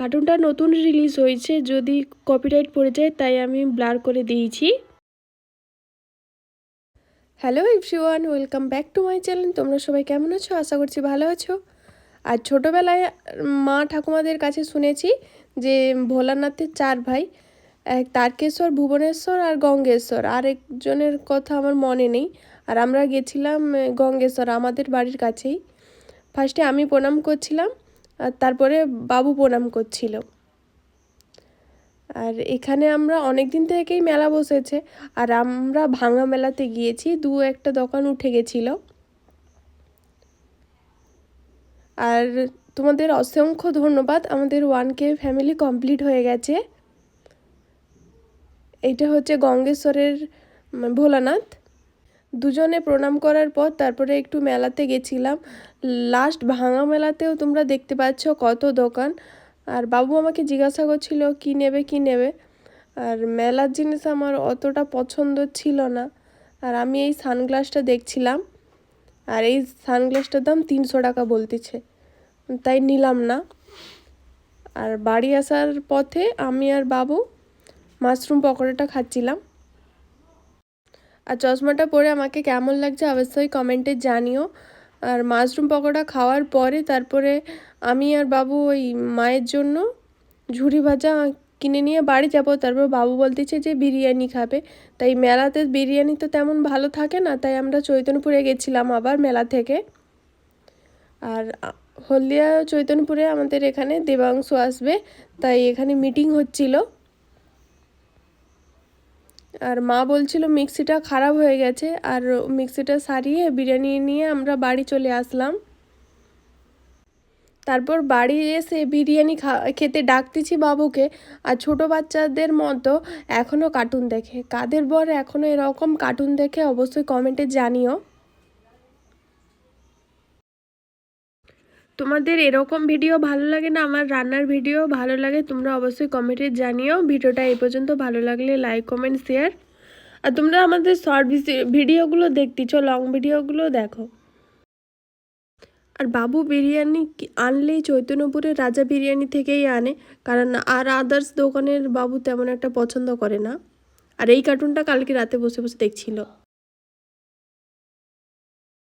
কার্টুনটা নতুন রিলিজ হয়েছে, যদি কপিরাইট পড়ে যায়, তাই আমি ব্লার করে দিয়েছি। Hello everyone welcome back to my channel তোমরা সবাই কেমন আছো? আশা করছি ভালো আছো। আর ছোটোবেলায় মা ঠাকুমাদের কাছে শুনেছি যে ভোলানাথের চার ভাই, এক তারকেশ্বর, ভুবনেশ্বর আর গঙ্গেশ্বর। আর একজনের কথা আমার মনে নেই। আর আমরা গেছিলাম, গঙ্গেশ্বর, আমাদের বাড়ির কাছেই। ফার্স্টে আমি প্রণাম করছিলাম। তারপরে বাবু প্রণাম করছিল। আর এখানে আমরা অনেক দিন থেকেই মেলা বসেছে। আর আমরা ভাঙা মেলাতে গিয়েছি, দু একটা দোকান উঠে গেছিল। আর তোমাদের অসংখ্য ধন্যবাদ, আমাদের ওয়ান কে ফ্যামিলি কমপ্লিট হয়ে গেছে। এটা হচ্ছে গঙ্গেশ্বরের ভোলানাথ। দুজনে প্রণাম করার পর তারপরে একটু মেলাতে গেছিলাম। লাস্ট ভাঙা মেলাতেও তোমরা দেখতে পাচ্ছ কত দোকান। আর বাবু আমাকে জিজ্ঞাসা করছিল, কি নেবে কি নেবে? আর মেলার জিনিস আমার অতটা পছন্দ ছিল না। আর আমি এই সানগ্লাসটা দেখছিলাম। আর এই সানগ্লাসটার দাম তিনশো টাকা বলতেছে। তাই নিলাম না। আর বাড়ি আসার পথে আমি আর বাবু মাশরুম পকোড়াটা খাচ্ছিলাম। আর চশমাটা পরে আমাকে কেমন লাগছে অবশ্যই কমেন্টে জানিও। আর মাশরুম পকোড়া খাওয়ার পরে তারপরে আমি আর বাবু ওই মায়ের জন্য ঝুড়ি ভাজা কিনে নিয়ে বাড়ি যাব। তারপর বাবু বলতেছে যে বিরিয়ানি খাবে। তাই মেলাতে বিরিয়ানি তো তেমন ভালো থাকে না, তাই আমরা চৈতনপুরে গেছিলাম আবার মেলা থেকে। আর হলদিয়া চৈতনপুরে আমাদের এখানে দেবাংশ আসবে, তাই এখানে মিটিং হচ্ছিল। আর মা বলছিল মিক্সিটা খারাপ হয়ে গেছে, আর মিক্সিটা সারিয়ে বিরিয়ানি নিয়ে আমরা বাড়ি চলে আসলাম। তারপর বাড়ি এসে বিরিয়ানি খেতে ডাকতেছি বাবুকে, আর ছোট বাচ্চাদের মতো এখনও কার্টুন দেখে। কাদের বর এখনও এরকম কার্টুন দেখে অবশ্যই কমেন্টে জানিও। তোমাদের এরকম ভিডিও ভালো লাগে না, আমার রান্নার ভিডিও ভালো লাগে, তোমরা অবশ্যই কমেন্টে জানিও। ভিডিওটা এই পর্যন্ত ভালো লাগলে লাইক কমেন্ট শেয়ার আর তোমরা আমাদের শর্ট ভিডিওগুলো দেখতেছো লং ভিডিওগুলো দেখো। আর বাবু বিরিয়ানি আনলেই চৈতন্যপুরের রাজা বিরিয়ানি থেকেই আনে, কারণ আর আদার্স দোকানের বাবু তেমন একটা পছন্দ করে না। আর এই কার্টুনটা কালকে রাতে বসে বসে দেখছিল।